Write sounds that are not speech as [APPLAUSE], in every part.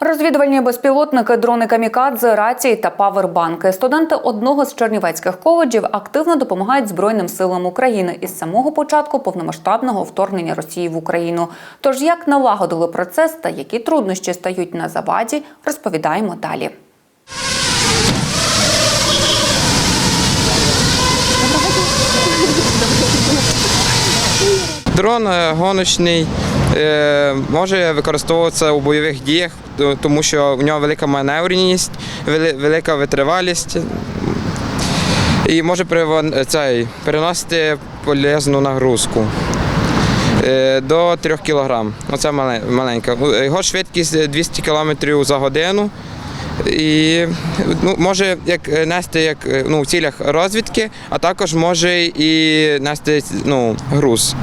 Розвідувальні безпілотники, дрони камікадзе, рації та павербанки. Студенти одного з чернівецьких коледжів активно допомагають Збройним силам України із самого початку повномасштабного вторгнення Росії в Україну. Тож як налагодили процес та які труднощі стають на заваді, розповідаємо далі. Дрон е, гоночний може використовуватися у бойових діях, тому що в нього велика маневреність, велика витривалість і може цей, переносити полезну нагрузку. е, До 3 кг. Оце маленька. Його швидкість 200 км за годину. І ну, може як е, нести як е, ну, в цілях розвідки, а також може і нести ну, груз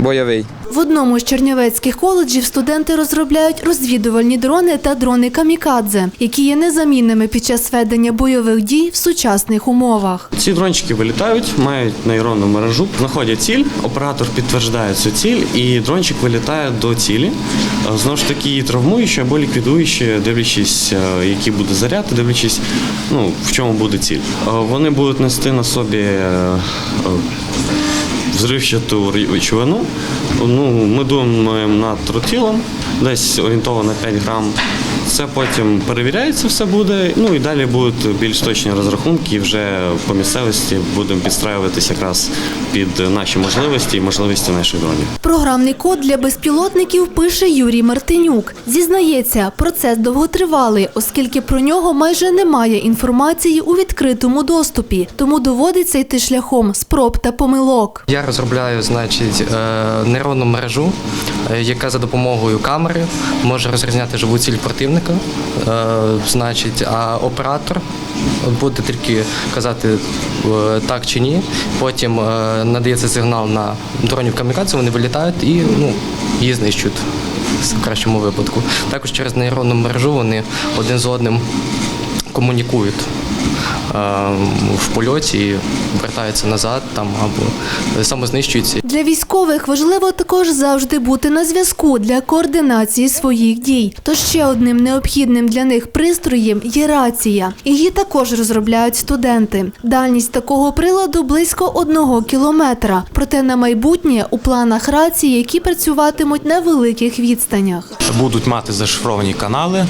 бойовий. В одному з чернівецьких коледжів студенти розробляють розвідувальні дрони та дрони камікадзе, які є незамінними під час ведення бойових дій в сучасних умовах. Ці дрончики вилітають, мають нейронну мережу, знаходять ціль, оператор підтверждає цю ціль, і дрончик вилітає до цілі. Е, Знову ж таки, травмуючи або ліквідуючи, дивлячись, е, який буде заряд, дивлячись, ну, в чому буде ціль. Е, Вони будуть нести на собі взривчату речовину. Ну, ми думаємо над тротилом, десь орієнтовано 5 грам. Це потім перевіряється, все буде. Ну і далі будуть більш точні розрахунки. і Вже по місцевості будемо підстраюватися якраз під наші можливості і можливості наших дронів. Програмний код для безпілотників пише Юрій Мартинюк. Зізнається, процес довготривалий, оскільки про нього майже немає інформації у відкритому доступі, тому доводиться йти шляхом спроб та помилок. Я розробляю, значить, е, нейронну мережу, е, яка за допомогою камери може розрізняти живу ціль противника. Е, Значить, а оператор буде тільки казати так чи ні. Потім надається сигнал на дронів камікадзе, вони вилітають і ну, її знищують в кращому випадку. Також через нейронну мережу вони один з одним комунікують в польоті і вертаються назад там або самознищуються. Для військових важливо також завжди бути на зв'язку для координації своїх дій. То ще одним необхідним для них пристроєм є рація. Її також розробляють студенти. Дальність такого приладу близько одного кілометра. Проте на майбутнє у планах рації, які працюватимуть на великих відстанях. будуть мати зашифровані канали.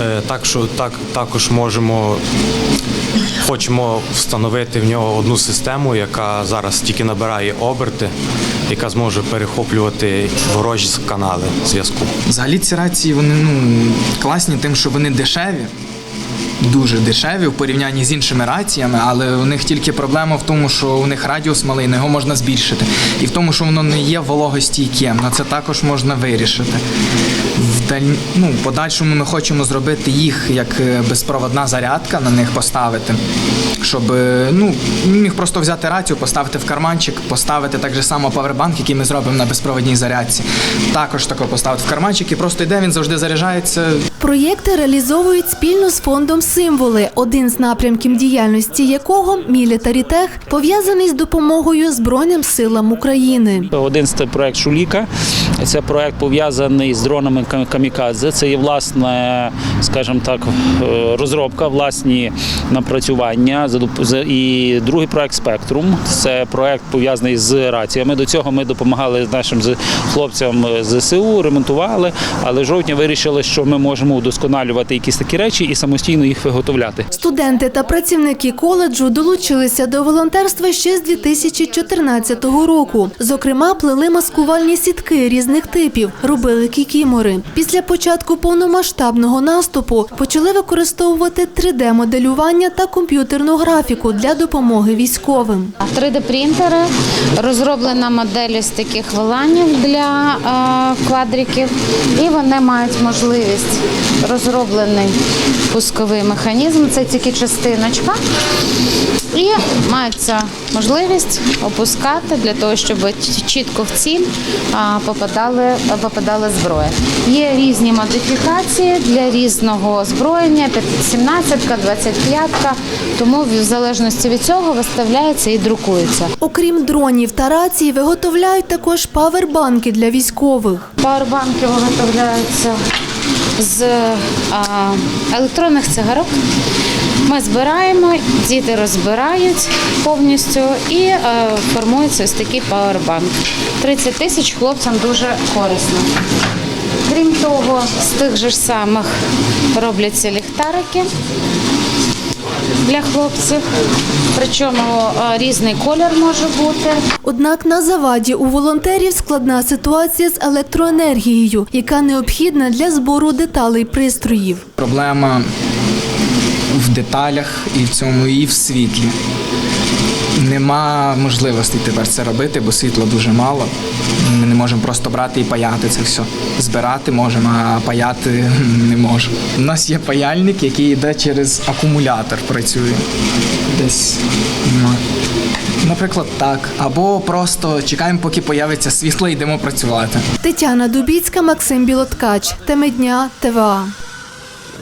Е, Так що так, також можемо, хочемо встановити в нього одну систему, яка зараз тільки набирає оберти, яка зможе перехоплювати ворожі канали зв'язку. Взагалі ці рації вони ну класні тим, що вони дешеві. Дуже дешеві в порівнянні з іншими раціями, але у них тільки проблема в тому, що у них радіус малий, його можна збільшити. І в тому, що воно не є вологостійким, на це також можна вирішити. В даль... ну, подальшому ми хочемо зробити їх як е, безпроводна зарядка, на них поставити, щоб е, ну, міг просто взяти рацію, поставити в карманчик, поставити так же само павербанк, який ми зробимо на безпроводній зарядці. Також тако поставити в карманчик і просто йде, він завжди заряджається. Проєкти реалізовують спільно з фондом Символи, один з напрямків діяльності якого мілітарітех пов'язаний з допомогою Збройним силам України. Один з проект Шуліка. Це проект пов'язаний з дронами камікадзе. Це є власне, скажімо так, е, розробка, власні напрацювання. І другий проект Спектрум. Це проект пов'язаний з раціями. До цього ми допомагали нашим хлопцям з ЗСУ, ремонтували, але жовтня вирішили, що ми можемо удосконалювати якісь такі речі і самостійно їх виготовляти. Студенти та працівники коледжу долучилися до волонтерства ще з 2014 року. Зокрема, плели маскувальні сітки різних типів, робили кікімори. Після початку повномасштабного наступу почали використовувати 3D-моделювання та комп'ютерну графіку для допомоги військовим. 3D-принтери, розроблена модель з таких виланів для е, квадриків, і вони мають можливість розроблений пусковий механізм, це тільки частиночка. І мається можливість опускати для того, щоб чітко в ціль попадали, попадали зброя. Є різні модифікації для різного озброєння, 17-ка, 25-ка, тому в залежності від цього виставляється і друкується. Окрім дронів та рацій, виготовляють також павербанки для військових. Пауербанки виготовляються з електронних цигарок. Ми збираємо, діти розбирають повністю і е, формується ось такий павербанк. 30 тисяч хлопцям дуже корисно. Крім того, з тих же самих робляться ліхтарики для хлопців. Причому е, різний колір може бути. Однак на заваді у волонтерів складна ситуація з електроенергією, яка необхідна для збору деталей пристроїв. Проблема в деталях і в цьому, і в світлі. Нема можливості тепер це робити, бо світла дуже мало. Ми не можемо просто брати і паяти це все. Збирати можемо, а паяти [LAUGHS] не можемо. У нас є паяльник, який йде через акумулятор, працює. Десь наприклад, так. Або просто чекаємо, поки появиться світло, йдемо працювати. Тетяна Дубіцька, Максим Білоткач. Теми дня ТВА.